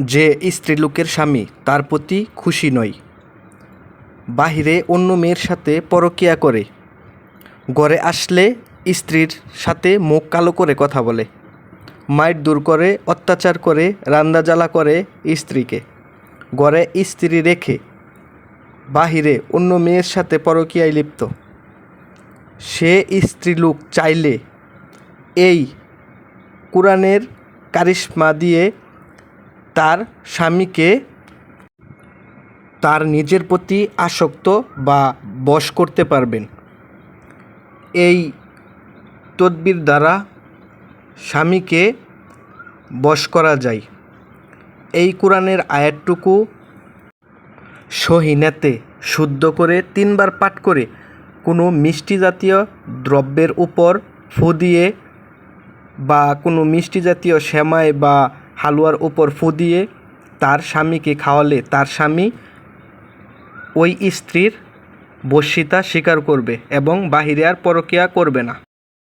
যে স্ত্রীলোকের স্বামী, তার প্রতি খুশি নয়। বাহিরে অন্য মেয়ের সাথে পরকীয়া করে। ঘরে আসলে স্ত্রীর সাথে মুখ কালো করে কথা বলে। মাইট দূর করে, অত্যাচার করে রান্দা জ্বালা করে স্ত্রীকে। ঘরে স্ত্রী রেখে বাহিরে অন্য মেয়ের সাথে পরকীয়ায় লিপ্ত। সে স্ত্রীলোক চাইলে এই কোরআনের কারিশমা দিয়ে তার স্বামীকে তার নিজের প্রতি আসক্ত বা বশ করতে পারবেন। এই তদবির দ্বারা স্বামীকে বশ করা যায়। এই কোরআনের আয়াতটুকু সহিনেতে শুদ্ধ করে তিনবার পাঠ করে কোনো মিষ্টি জাতীয় দ্রব্যের উপর ফু দিয়ে বা কোনো মিষ্টি জাতীয় শ্যামায় বা হালুয়ার উপর ফু দিয়ে তার স্বামীকে খাওয়ালে তার স্বামী ওই স্ত্রীর বশ্যিতা স্বীকার করবে এবং বাহিরে আর পরকীয়া করবে না।